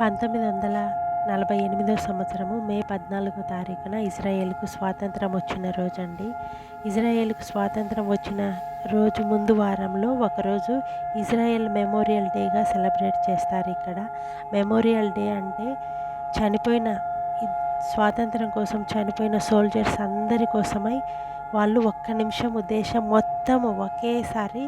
పంతొమ్మిది వందల నలభై ఎనిమిదో సంవత్సరము మే పద్నాలుగో తారీఖున ఇజ్రాయేల్కు స్వాతంత్రం వచ్చిన రోజండి. ఇజ్రాయేల్కు స్వాతంత్రం వచ్చిన రోజు ముందు వారంలో ఒకరోజు ఇజ్రాయెల్ మెమోరియల్ డేగా సెలబ్రేట్ చేస్తారు ఇక్కడ. మెమోరియల్ డే అంటే చనిపోయిన స్వాతంత్రం కోసం చనిపోయిన సోల్జర్స్ అందరి కోసమై వాళ్ళు ఒక్క నిమిషం దేశం మొత్తం ఒకేసారి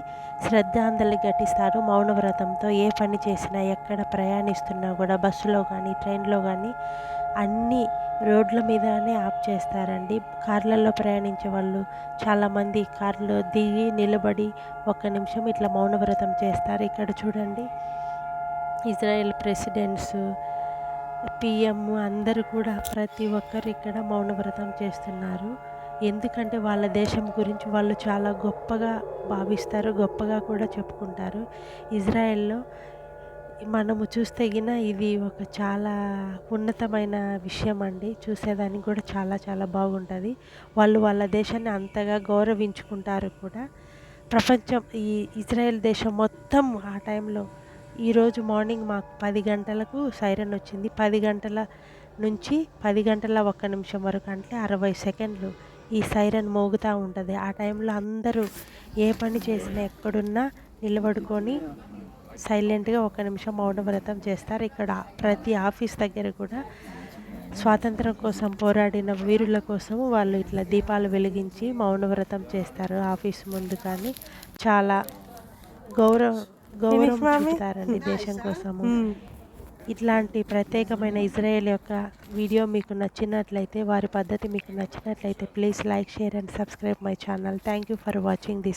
శ్రద్ధాంజలి ఘటిస్తారు మౌనవ్రతంతో ఏ పని చేసినా ఎక్కడ ప్రయాణిస్తున్నా కూడా బస్సులో కానీ ట్రైన్లో కానీ అన్ని రోడ్ల మీదనే ఆఫ్ చేస్తారండి. కార్లలో ప్రయాణించే వాళ్ళు చాలామంది కార్లో దిగి నిలబడి ఒక్క నిమిషం ఇట్లా మౌనవ్రతం చేస్తారు. ఇక్కడ చూడండి ఇజ్రాయెల్ ప్రెసిడెంట్స్ పిఎం అందరూ కూడా ప్రతి ఒక్కరు ఇక్కడ మౌనవ్రతం చేస్తున్నారు. ఎందుకంటే వాళ్ళ దేశం గురించి వాళ్ళు చాలా గొప్పగా భావిస్తారు గొప్పగా కూడా చెప్పుకుంటారు. ఇజ్రాయెల్లో మనము చూస్తగిన ఇది ఒక చాలా ఉన్నతమైన విషయం అండి. చూసేదానికి కూడా చాలా చాలా బాగుంటుంది. వాళ్ళు వాళ్ళ దేశాన్ని అంతగా గౌరవించుకుంటారు కూడా. ప్రపంచం ఈ ఇజ్రాయెల్ దేశం మొత్తం ఆ టైంలో ఈరోజు మార్నింగ్ మాకు పది గంటలకు సైరన్ వచ్చింది. పది గంటల నుంచి పది గంటల ఒక్క నిమిషం వరకు అంటే అరవై సెకండ్లు ఈ సైరన్ మోగుతూ ఉంటుంది. ఆ టైంలో అందరూ ఏ పని చేసినా ఎక్కడున్నా నిలబడుకొని సైలెంట్గా ఒక నిమిషం మౌనవ్రతం చేస్తారు. ఇక్కడ ప్రతి ఆఫీస్ దగ్గర కూడా స్వాతంత్రం కోసం పోరాడిన వీరుల కోసము వాళ్ళు ఇట్లా దీపాలు వెలిగించి మౌనవ్రతం చేస్తారు. ఆఫీస్ ముందు కానీ చాలా గౌరవ గౌరవం చూపుతారండి దేశం కోసము ఇట్లాంటి ప్రత్యేకమైన ఇజ్రాయెల్ యొక్క వీడియో మీకు నచ్చినట్లయితే వారి పద్ధతి మీకు నచ్చినట్లయితే please like share and subscribe my channel. Thank you for watching this